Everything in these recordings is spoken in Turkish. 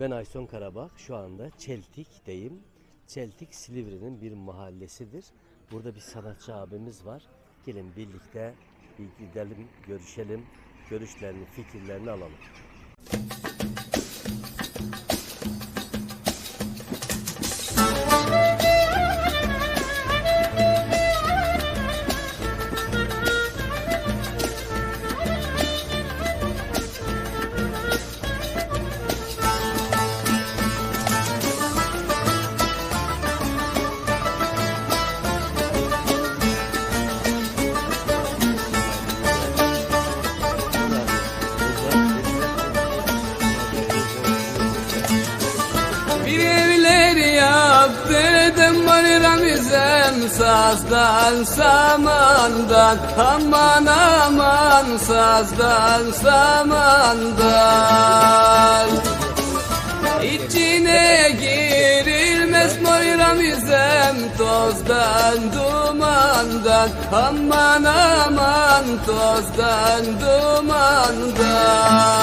Ben Ayson Karabak. Şu anda Çeltik'teyim. Çeltik Silivri'nin bir mahallesidir. Burada bir sanatçı abimiz var. Gelin birlikte bir gidelim, görüşelim. Görüşlerini, fikirlerini alalım. Bir evleri yaptırdım var Ramizem Sazdan samandan Aman aman sazdan samandan. İçine girilmez mor Ramizem Tozdan dumandan Aman aman tozdan dumandan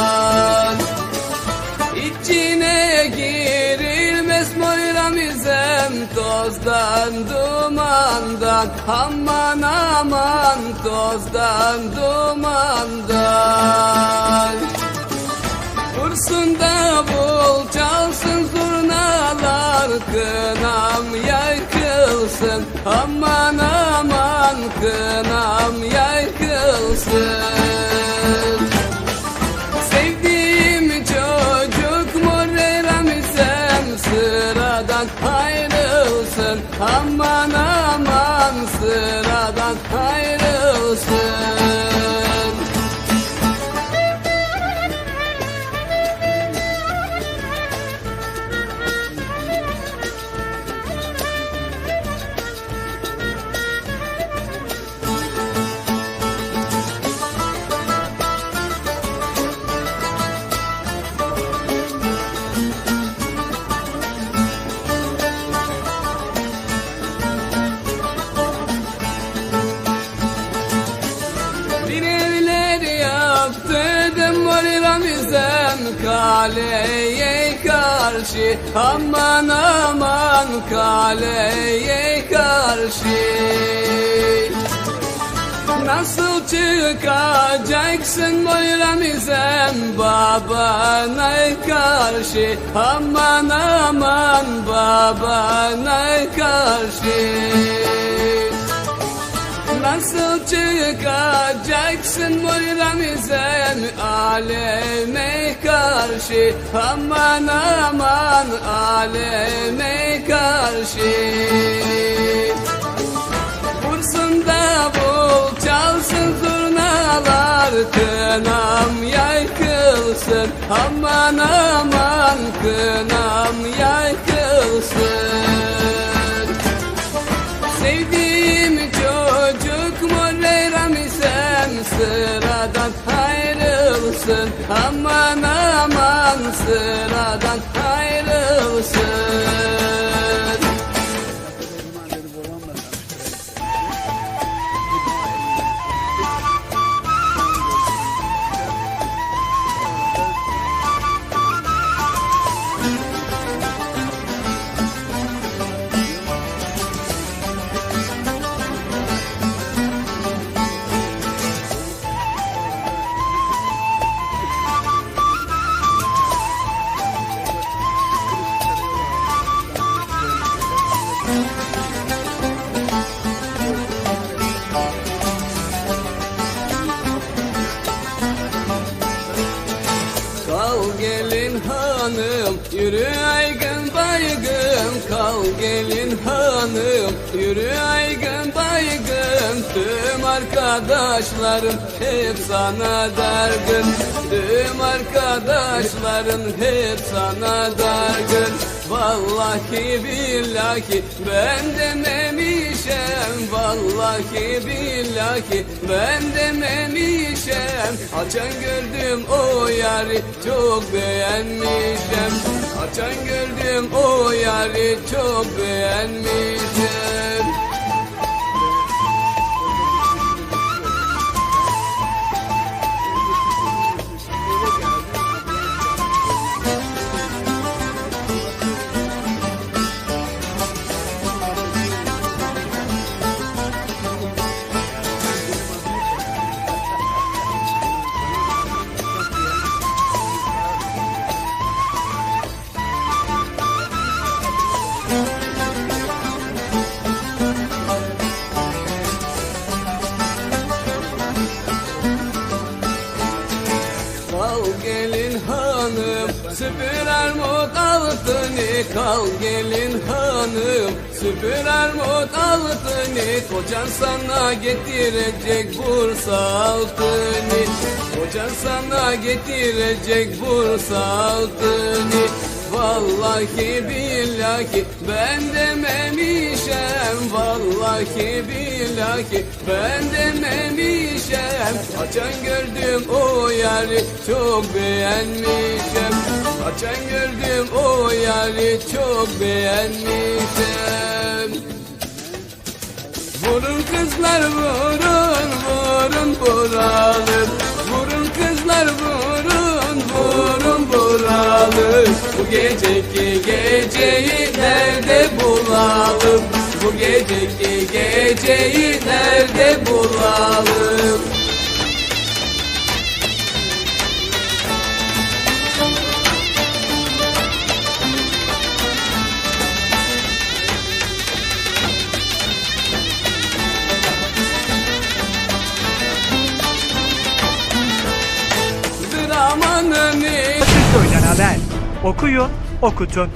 tozdan dumandan Aman aman tozdan dumandan Vursun da bul çalsın zurnalar Kınam yakılsın Aman aman kınam yakılsın Aman aman sıradan ayrılsın kaleye karşı Aman aman kaleye karşı. Nasıl çıkacaksın boyramizem babana karşı? Aman aman babana karşı Nasıl çıkacaksın Muyramizen aleme karşı Aman aman aleme karşı Vursun da bul çalsın zurnalar. Kınam yaykılsın. Aman aman kınam yaykılsın sıradan Kal gelin hanım yürü aygın baygın. Kal gelin hanım yürü aygın baygın. Tüm arkadaşlarım hep sana dargın Tüm arkadaşların hep sana dargın Vallahi billahi ben dememişem. Vallahi billahi ben dememişem. Açan gördüm o yari çok beğenmişem. Açan gördüm o yari çok beğenmişem Kal gelin hanım süpürer mut altını. Kal gelin hanım süpürer mut altını. Kocan sana getirecek Bursa altını. Kocan sana getirecek Bursa altını. Vallahi billahi ben dememişem. Vallahi billahi ben dememişem. Açan gördüm o yari çok beğenmişem. Açan gördüm o yari çok beğenmişem. Vurun kızlar vurun vurun buralı. Vurun kızlar vurun buralı Bu geceki geceyi nerede bulalım? Bu geceki geceyi nerede bulalım Haber. Okuyun, okutun.